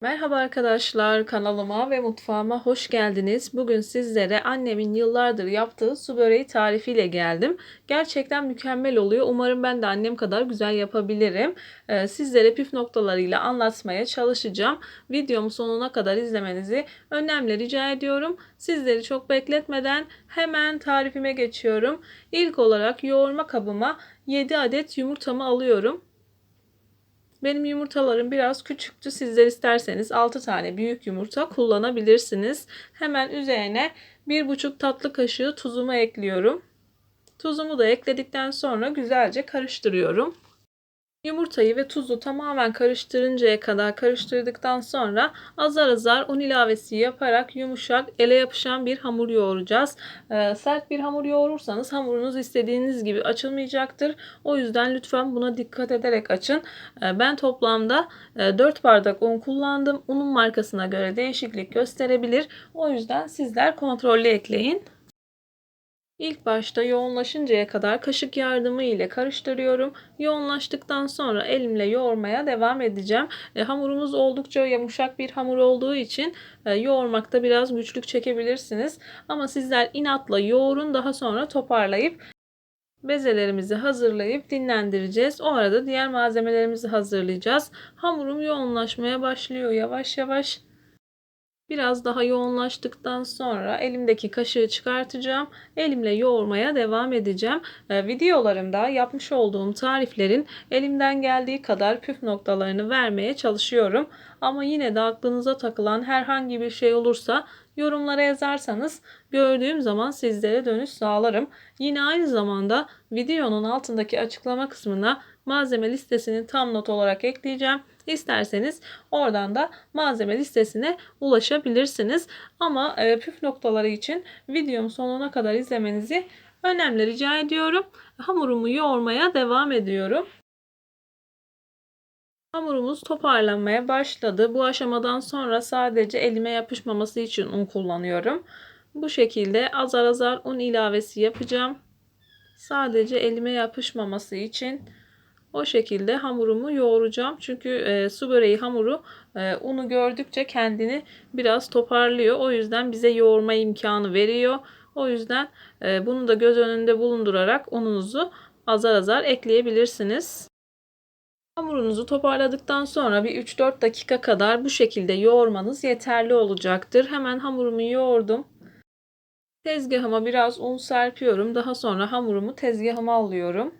Merhaba arkadaşlar, kanalıma ve mutfağıma hoş geldiniz. Bugün sizlere annemin yıllardır yaptığı su böreği tarifiyle geldim. Gerçekten mükemmel oluyor. Umarım ben de annem kadar güzel yapabilirim. Ee, sizlere püf noktalarıyla anlatmaya çalışacağım. Videomu sonuna kadar izlemenizi önemli rica ediyorum. Sizleri çok bekletmeden hemen tarifime geçiyorum. İlk olarak yoğurma kabıma 7 adet yumurtamı alıyorum. Benim yumurtalarım biraz küçüktü. Sizler isterseniz 6 tane büyük yumurta kullanabilirsiniz. Hemen üzerine 1,5 tatlı kaşığı tuzumu ekliyorum. Tuzumu da ekledikten sonra güzelce karıştırıyorum. Yumurtayı ve tuzu tamamen karıştırıncaya kadar karıştırdıktan sonra azar azar un ilavesi yaparak yumuşak ele yapışan bir hamur yoğuracağız. Ee, sert bir hamur yoğurursanız hamurunuz istediğiniz gibi açılmayacaktır. O yüzden lütfen buna dikkat ederek açın. Ee, ben toplamda e, 4 bardak un kullandım. Unun markasına göre değişiklik gösterebilir. O yüzden sizler kontrollü ekleyin. İlk başta yoğunlaşıncaya kadar kaşık yardımı ile karıştırıyorum. Yoğunlaştıktan sonra elimle yoğurmaya devam edeceğim. E, hamurumuz oldukça yumuşak bir hamur olduğu için e, yoğurmakta biraz güçlük çekebilirsiniz. Ama sizler inatla yoğurun daha sonra toparlayıp bezelerimizi hazırlayıp dinlendireceğiz. O arada diğer malzemelerimizi hazırlayacağız. Hamurum yoğunlaşmaya başlıyor yavaş yavaş. Biraz daha yoğunlaştıktan sonra elimdeki kaşığı çıkartacağım. Elimle yoğurmaya devam edeceğim. Ee, videolarımda yapmış olduğum tariflerin elimden geldiği kadar püf noktalarını vermeye çalışıyorum. Ama yine de aklınıza takılan herhangi bir şey olursa yorumlara yazarsanız gördüğüm zaman sizlere dönüş sağlarım. Yine aynı zamanda videonun altındaki açıklama kısmına malzeme listesini tam not olarak ekleyeceğim. İsterseniz oradan da malzeme listesine ulaşabilirsiniz. Ama e, püf noktaları için videomu sonuna kadar izlemenizi önemli rica ediyorum. Hamurumu yoğurmaya devam ediyorum. Hamurumuz toparlanmaya başladı. Bu aşamadan sonra sadece elime yapışmaması için un kullanıyorum. Bu şekilde azar azar un ilavesi yapacağım. Sadece elime yapışmaması için o şekilde hamurumu yoğuracağım. Çünkü e, su böreği hamuru e, unu gördükçe kendini biraz toparlıyor. O yüzden bize yoğurma imkanı veriyor. O yüzden e, bunu da göz önünde bulundurarak ununuzu azar azar ekleyebilirsiniz. Hamurunuzu toparladıktan sonra bir 3-4 dakika kadar bu şekilde yoğurmanız yeterli olacaktır. Hemen hamurumu yoğurdum. Tezgahıma biraz un serpiyorum. Daha sonra hamurumu tezgahıma alıyorum.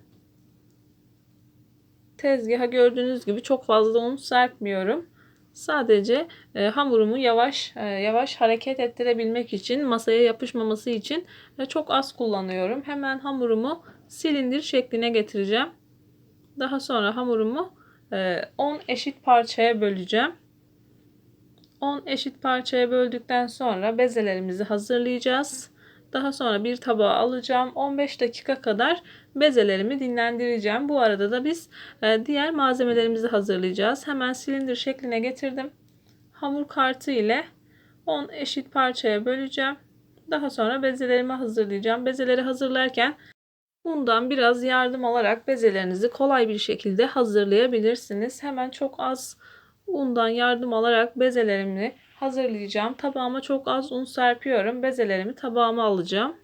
Tezgaha gördüğünüz gibi çok fazla un serpmiyorum. Sadece e, hamurumu yavaş e, yavaş hareket ettirebilmek için, masaya yapışmaması için e, çok az kullanıyorum. Hemen hamurumu silindir şekline getireceğim. Daha sonra hamurumu e, 10 eşit parçaya böleceğim. 10 eşit parçaya böldükten sonra bezelerimizi hazırlayacağız. Daha sonra bir tabağa alacağım. 15 dakika kadar bezelerimi dinlendireceğim. Bu arada da biz e, diğer malzemelerimizi hazırlayacağız. Hemen silindir şekline getirdim. Hamur kartı ile 10 eşit parçaya böleceğim. Daha sonra bezelerimi hazırlayacağım. Bezeleri hazırlarken bundan biraz yardım alarak bezelerinizi kolay bir şekilde hazırlayabilirsiniz. Hemen çok az undan yardım alarak bezelerimi hazırlayacağım. Tabağıma çok az un serpiyorum. Bezelerimi tabağıma alacağım.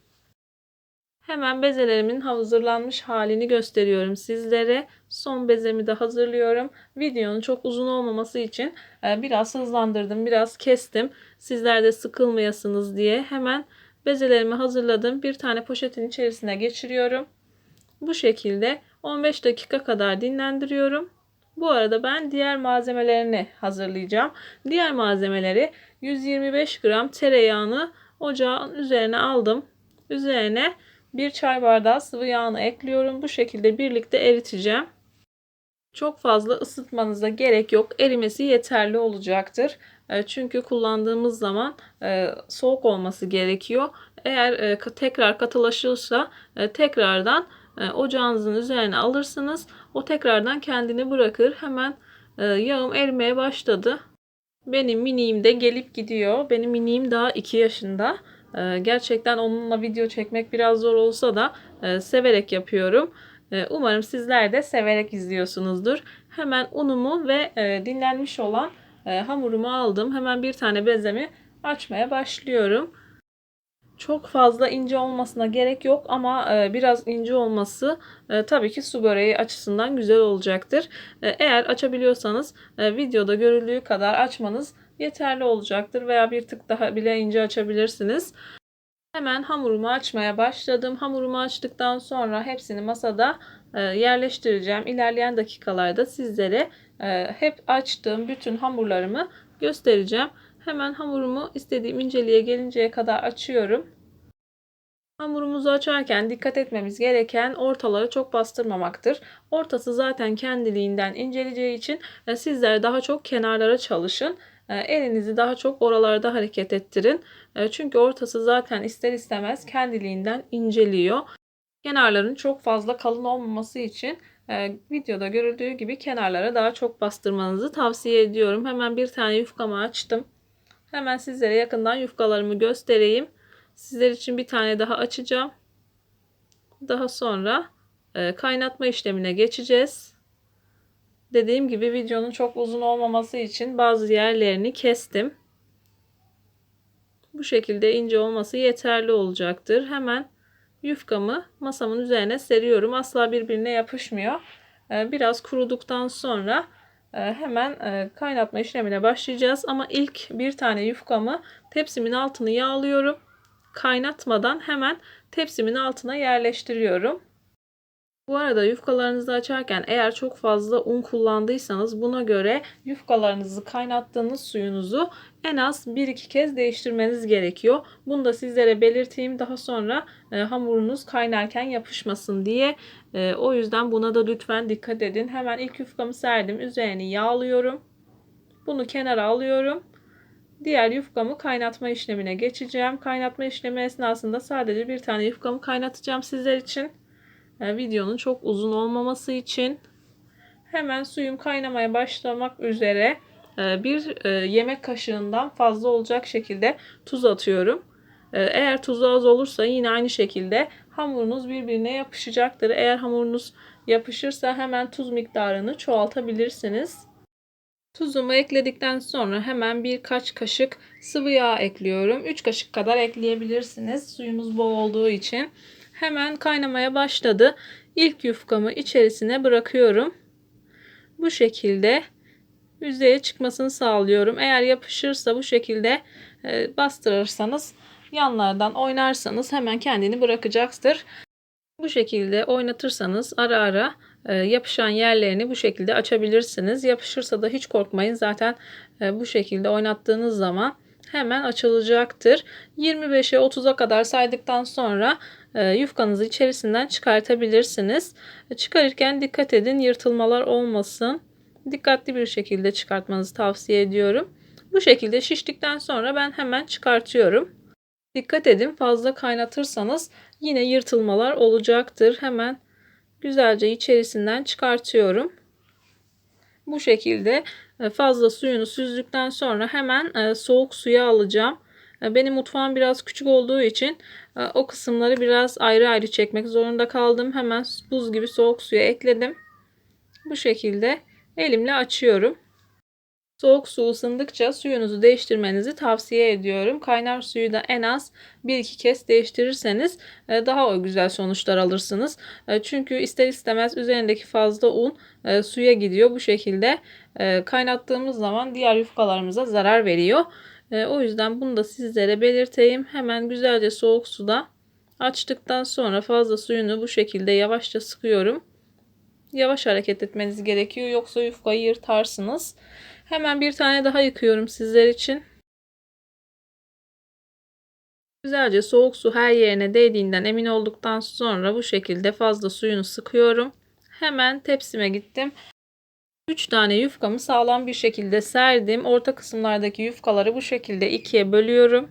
Hemen bezelerimin hazırlanmış halini gösteriyorum sizlere. Son bezemi de hazırlıyorum. Videonun çok uzun olmaması için e, biraz hızlandırdım, biraz kestim. Sizler de sıkılmayasınız diye hemen bezelerimi hazırladım. Bir tane poşetin içerisine geçiriyorum. Bu şekilde 15 dakika kadar dinlendiriyorum. Bu arada ben diğer malzemelerini hazırlayacağım. Diğer malzemeleri 125 gram tereyağını ocağın üzerine aldım. Üzerine bir çay bardağı sıvı yağını ekliyorum. Bu şekilde birlikte eriteceğim. Çok fazla ısıtmanıza gerek yok. Erimesi yeterli olacaktır. E, çünkü kullandığımız zaman e, soğuk olması gerekiyor. Eğer e, tekrar katılaşırsa tekrardan ocağınızın üzerine alırsınız. O tekrardan kendini bırakır. Hemen yağım erimeye başladı. Benim miniğim de gelip gidiyor. Benim miniğim daha 2 yaşında. Gerçekten onunla video çekmek biraz zor olsa da severek yapıyorum. Umarım sizler de severek izliyorsunuzdur. Hemen unumu ve dinlenmiş olan e, hamurumu aldım. Hemen bir tane bezemi açmaya başlıyorum. Çok fazla ince olmasına gerek yok ama e, biraz ince olması e, tabii ki su böreği açısından güzel olacaktır. E, eğer açabiliyorsanız videoda görüldüğü kadar açmanız yeterli olacaktır veya bir tık daha bile ince açabilirsiniz. Hemen hamurumu açmaya başladım. Hamurumu açtıktan sonra hepsini masada yerleştireceğim. İlerleyen dakikalarda sizlere hep açtığım bütün hamurlarımı göstereceğim. Hemen hamurumu istediğim inceliğe gelinceye kadar açıyorum. Hamurumuzu açarken dikkat etmemiz gereken ortaları çok bastırmamaktır. Ortası zaten kendiliğinden inceleyeceği için e, sizler daha çok kenarlara çalışın. E, Elinizi daha çok oralarda hareket ettirin. E, Çünkü ortası zaten ister istemez kendiliğinden inceliyor. Kenarların çok fazla kalın olmaması için videoda görüldüğü gibi kenarlara daha çok bastırmanızı tavsiye ediyorum. Hemen bir tane yufkamı açtım. Hemen sizlere yakından yufkalarımı göstereyim. Sizler için bir tane daha açacağım. Daha sonra e, kaynatma işlemine geçeceğiz. Dediğim gibi videonun çok uzun olmaması için bazı yerlerini kestim. Bu şekilde ince olması yeterli olacaktır. Hemen yufkamı masamın üzerine seriyorum. Asla birbirine yapışmıyor. E, biraz kuruduktan sonra hemen e, kaynatma işlemine başlayacağız. Ama ilk bir tane yufkamı tepsimin altını yağlıyorum. Kaynatmadan hemen tepsimin altına yerleştiriyorum. Bu arada yufkalarınızı açarken eğer çok fazla un kullandıysanız buna göre yufkalarınızı kaynattığınız suyunuzu en az 1-2 kez değiştirmeniz gerekiyor. Bunu da sizlere belirteyim. Daha sonra e, hamurunuz kaynarken yapışmasın diye. E, o yüzden buna da lütfen dikkat edin. Hemen ilk yufkamı serdim. Üzerini yağlıyorum. Bunu kenara alıyorum. Diğer yufkamı kaynatma işlemine geçeceğim. Kaynatma işlemi esnasında sadece bir tane yufkamı kaynatacağım sizler için. Yani videonun çok uzun olmaması için. Hemen suyum kaynamaya başlamak üzere e, bir e, yemek kaşığından fazla olacak şekilde tuz atıyorum. E, Eğer tuzu az olursa yine aynı şekilde hamurunuz birbirine yapışacaktır. Eğer hamurunuz yapışırsa hemen tuz miktarını çoğaltabilirsiniz. Tuzumu ekledikten sonra hemen birkaç kaşık sıvı yağ ekliyorum. 3 kaşık kadar ekleyebilirsiniz. Suyumuz bol olduğu için. Hemen kaynamaya başladı. İlk yufkamı içerisine bırakıyorum. Bu şekilde yüzeye çıkmasını sağlıyorum. Eğer yapışırsa bu şekilde e, bastırırsanız yanlardan oynarsanız hemen kendini bırakacaktır. Bu şekilde oynatırsanız ara ara e, yapışan yerlerini bu şekilde açabilirsiniz. Yapışırsa da hiç korkmayın. Zaten e, bu şekilde oynattığınız zaman hemen açılacaktır. 25'e 30'a kadar saydıktan sonra yufkanızı içerisinden çıkartabilirsiniz. Çıkarırken dikkat edin yırtılmalar olmasın. Dikkatli bir şekilde çıkartmanızı tavsiye ediyorum. Bu şekilde şiştikten sonra ben hemen çıkartıyorum. Dikkat edin fazla kaynatırsanız yine yırtılmalar olacaktır. Hemen güzelce içerisinden çıkartıyorum. Bu şekilde e, fazla suyunu süzdükten sonra hemen e, soğuk suya alacağım. E, benim mutfağım biraz küçük olduğu için o kısımları biraz ayrı ayrı çekmek zorunda kaldım. Hemen buz gibi soğuk suya ekledim. Bu şekilde elimle açıyorum. Soğuk su ısındıkça suyunuzu değiştirmenizi tavsiye ediyorum. Kaynar suyu da en az 1-2 kez değiştirirseniz daha güzel sonuçlar alırsınız. Çünkü ister istemez üzerindeki fazla un suya gidiyor. Bu şekilde kaynattığımız zaman diğer yufkalarımıza zarar veriyor. O yüzden bunu da sizlere belirteyim. Hemen güzelce soğuk suda açtıktan sonra fazla suyunu bu şekilde yavaşça sıkıyorum. Yavaş hareket etmeniz gerekiyor yoksa yufkayı yırtarsınız. Hemen bir tane daha yıkıyorum sizler için. Güzelce soğuk su her yerine değdiğinden emin olduktan sonra bu şekilde fazla suyunu sıkıyorum. Hemen tepsime gittim. 3 tane yufkamı sağlam bir şekilde serdim. Orta kısımlardaki yufkaları bu şekilde ikiye bölüyorum.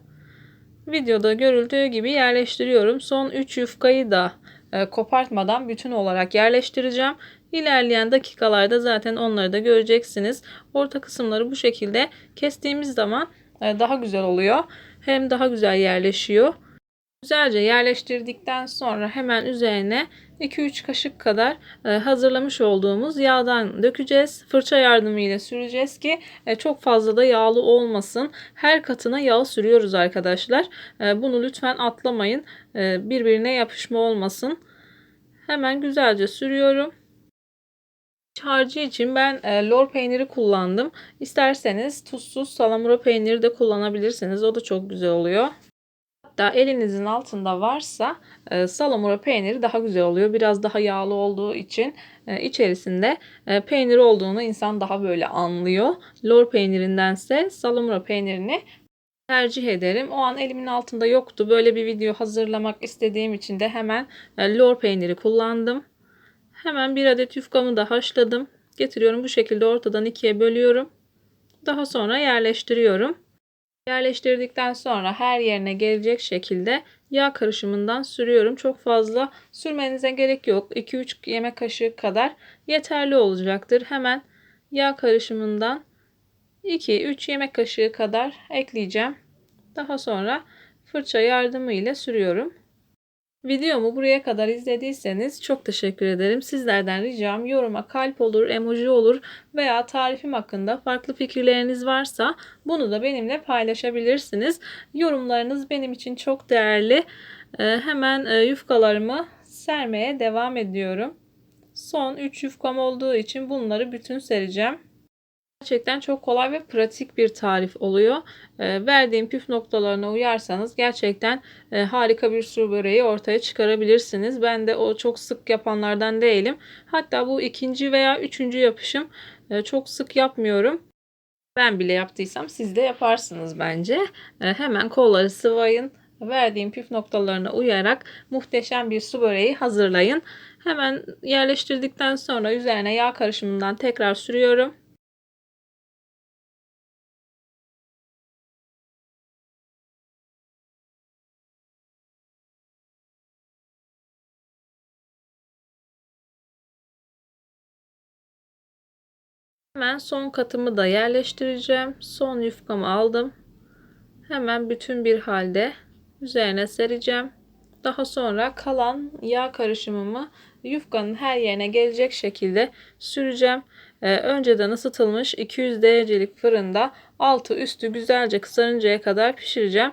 Videoda görüldüğü gibi yerleştiriyorum. Son 3 yufkayı da e, kopartmadan bütün olarak yerleştireceğim. İlerleyen dakikalarda zaten onları da göreceksiniz. Orta kısımları bu şekilde kestiğimiz zaman e, daha güzel oluyor. Hem daha güzel yerleşiyor. Güzelce yerleştirdikten sonra hemen üzerine 2-3 kaşık kadar e, hazırlamış olduğumuz yağdan dökeceğiz. Fırça yardımıyla süreceğiz ki e, çok fazla da yağlı olmasın. Her katına yağ sürüyoruz arkadaşlar. E, bunu lütfen atlamayın. Birbirine yapışma olmasın. Hemen güzelce sürüyorum. Harcı için ben lor peyniri kullandım. İsterseniz tuzsuz salamura peyniri de kullanabilirsiniz. O da çok güzel oluyor. Hatta elinizin altında varsa e, salamura peyniri daha güzel oluyor. Biraz daha yağlı olduğu için e, içerisinde e, peynir olduğunu insan daha böyle anlıyor. Lor peynirindense salamura peynirini tercih ederim. O an elimin altında yoktu. Böyle bir video hazırlamak istediğim için de hemen e, lor peyniri kullandım. Hemen bir adet yufkamı da haşladım. Getiriyorum bu şekilde ortadan ikiye bölüyorum. Daha sonra yerleştiriyorum. Yerleştirdikten sonra her yerine gelecek şekilde yağ karışımından sürüyorum. Çok fazla sürmenize gerek yok. 2-3 yemek kaşığı kadar yeterli olacaktır. Hemen yağ karışımından 2-3 yemek kaşığı kadar ekleyeceğim. Daha sonra fırça yardımı ile sürüyorum. Videomu buraya kadar izlediyseniz çok teşekkür ederim. Sizlerden ricam yoruma kalp olur, emoji olur veya tarifim hakkında farklı fikirleriniz varsa bunu da benimle paylaşabilirsiniz. Yorumlarınız benim için çok değerli. Ee, hemen e, yufkalarımı sermeye devam ediyorum. Son 3 yufkam olduğu için bunları bütün sereceğim. Gerçekten çok kolay ve pratik bir tarif oluyor. E, verdiğim püf noktalarına uyarsanız gerçekten e, harika bir su böreği ortaya çıkarabilirsiniz. Ben de o çok sık yapanlardan değilim. Hatta bu ikinci veya üçüncü yapışım e, çok sık yapmıyorum. Ben bile yaptıysam siz de yaparsınız bence. E, hemen kolları sıvayın. Verdiğim püf noktalarına uyarak muhteşem bir su böreği hazırlayın. Hemen yerleştirdikten sonra üzerine yağ karışımından tekrar sürüyorum. Hemen son katımı da yerleştireceğim. Son yufkamı aldım. Hemen bütün bir halde üzerine sereceğim. Daha sonra kalan yağ karışımımı yufkanın her yerine gelecek şekilde süreceğim. Ee, önceden ısıtılmış 200 derecelik fırında altı üstü güzelce kızarıncaya kadar pişireceğim.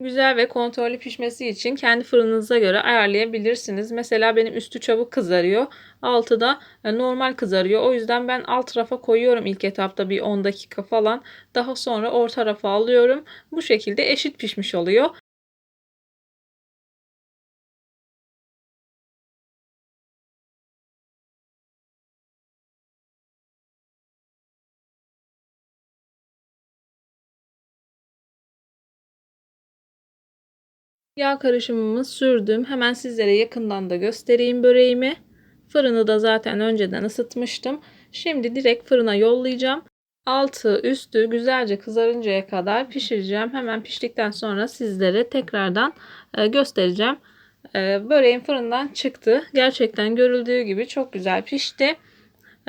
Güzel ve kontrollü pişmesi için kendi fırınınıza göre ayarlayabilirsiniz. Mesela benim üstü çabuk kızarıyor. Altı da e, normal kızarıyor. O yüzden ben alt tarafa koyuyorum ilk etapta bir 10 dakika falan. Daha sonra orta tarafa alıyorum. Bu şekilde eşit pişmiş oluyor. Yağ karışımımı sürdüm. Hemen sizlere yakından da göstereyim böreğimi. Fırını da zaten önceden ısıtmıştım. Şimdi direkt fırına yollayacağım. Altı üstü güzelce kızarıncaya kadar pişireceğim. Hemen piştikten sonra sizlere tekrardan e, göstereceğim. E, böreğim fırından çıktı. Gerçekten görüldüğü gibi çok güzel pişti.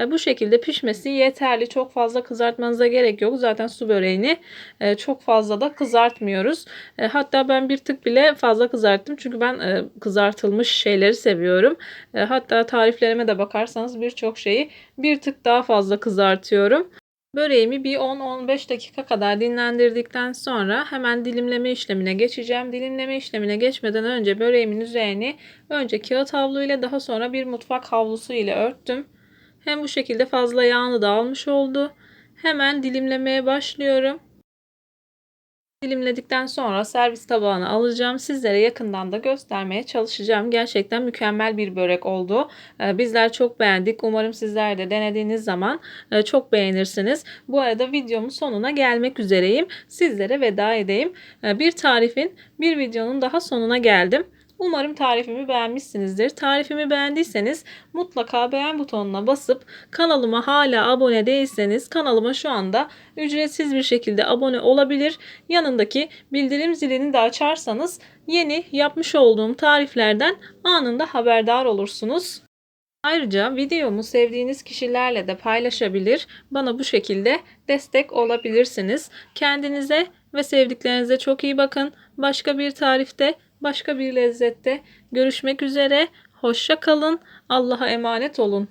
Bu şekilde pişmesi yeterli. Çok fazla kızartmanıza gerek yok. Zaten su böreğini e, çok fazla da kızartmıyoruz. E, hatta ben bir tık bile fazla kızarttım. Çünkü ben e, kızartılmış şeyleri seviyorum. Hatta tariflerime de bakarsanız birçok şeyi bir tık daha fazla kızartıyorum. Böreğimi bir 10-15 dakika kadar dinlendirdikten sonra hemen dilimleme işlemine geçeceğim. Dilimleme işlemine geçmeden önce böreğimin üzerini önce kağıt havlu ile daha sonra bir mutfak havlusu ile örttüm. Hem bu şekilde fazla yağını da almış oldu. Hemen dilimlemeye başlıyorum. Dilimledikten sonra servis tabağına alacağım. Sizlere yakından da göstermeye çalışacağım. Gerçekten mükemmel bir börek oldu. Ee, bizler çok beğendik. Umarım sizler de denediğiniz zaman e, çok beğenirsiniz. Bu arada videomun sonuna gelmek üzereyim. Sizlere veda edeyim. Ee, bir tarifin, bir videonun daha sonuna geldim. Umarım tarifimi beğenmişsinizdir. Tarifimi beğendiyseniz mutlaka beğen butonuna basıp kanalıma hala abone değilseniz kanalıma şu anda ücretsiz bir şekilde abone olabilir. Yanındaki bildirim zilini de açarsanız yeni yapmış olduğum tariflerden anında haberdar olursunuz. Ayrıca videomu sevdiğiniz kişilerle de paylaşabilir, bana bu şekilde destek olabilirsiniz. Kendinize ve sevdiklerinize çok iyi bakın. Başka bir tarifte, başka bir lezzette görüşmek üzere. Hoşça kalın. Allah'a emanet olun.